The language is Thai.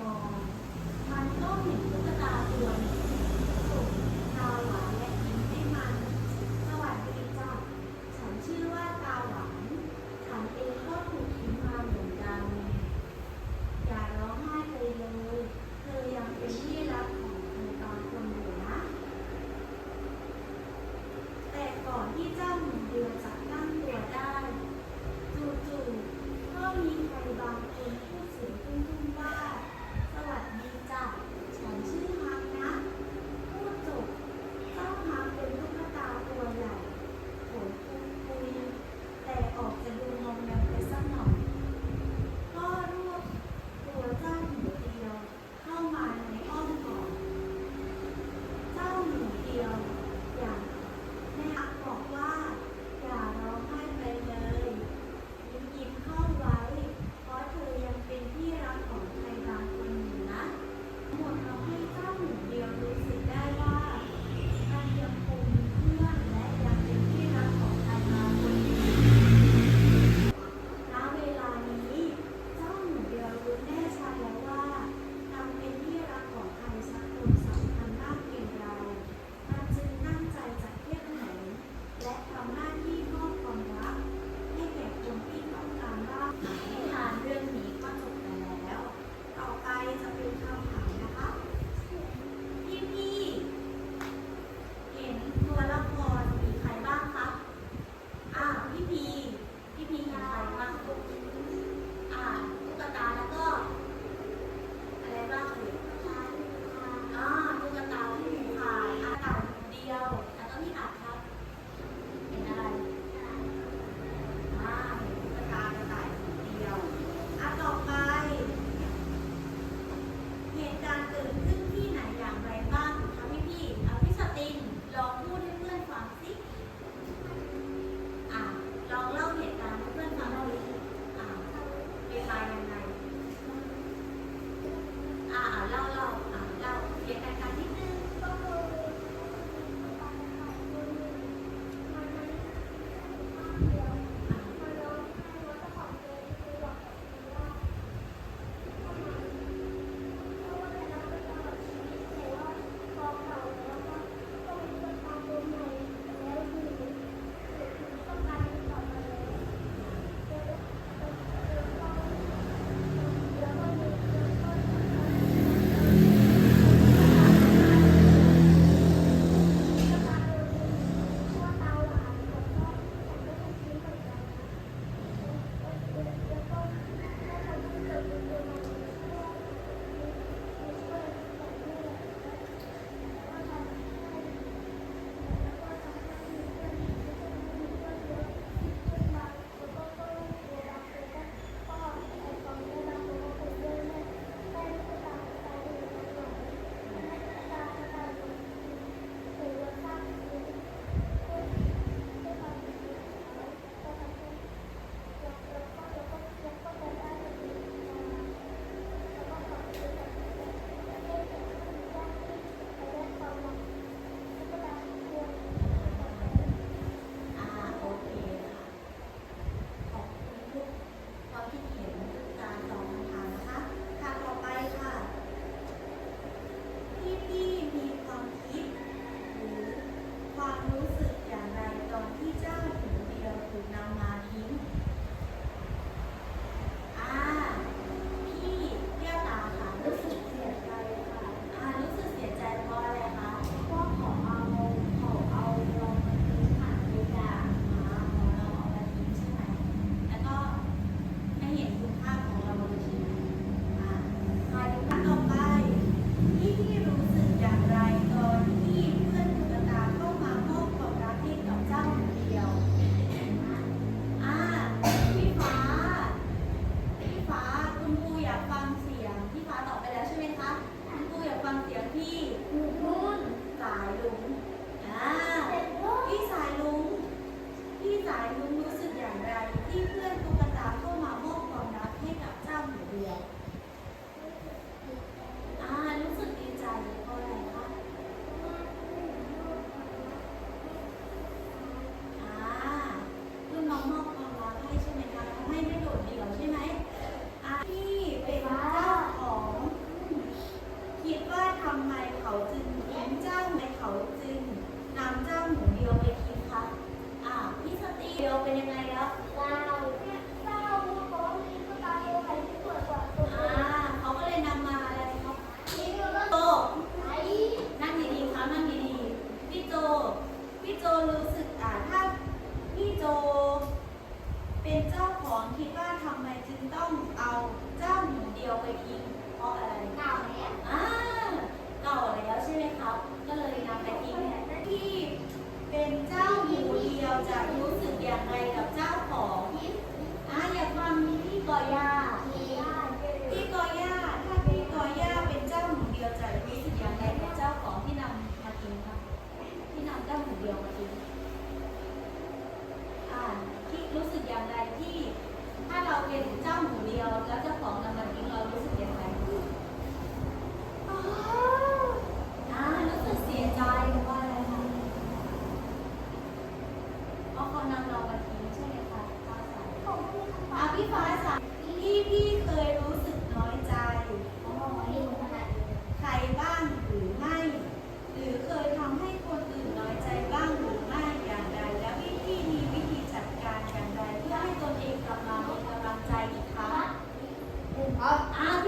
มอง มันก็เห็นตุ๊กตาตัวนึง ฟ้าใสที่พี่เคยรู้สึกน้อยใจ ใครบ้างหรือไม่ หรือเคยทำให้คนอื่นน้อยใจบ้างหรือไม่อย่างไร แล้วพี่พี่มีวิธีจัดการอย่างไดเพื่อให้ตนเองกลับมามีกำลังใจอีกครั้งครับ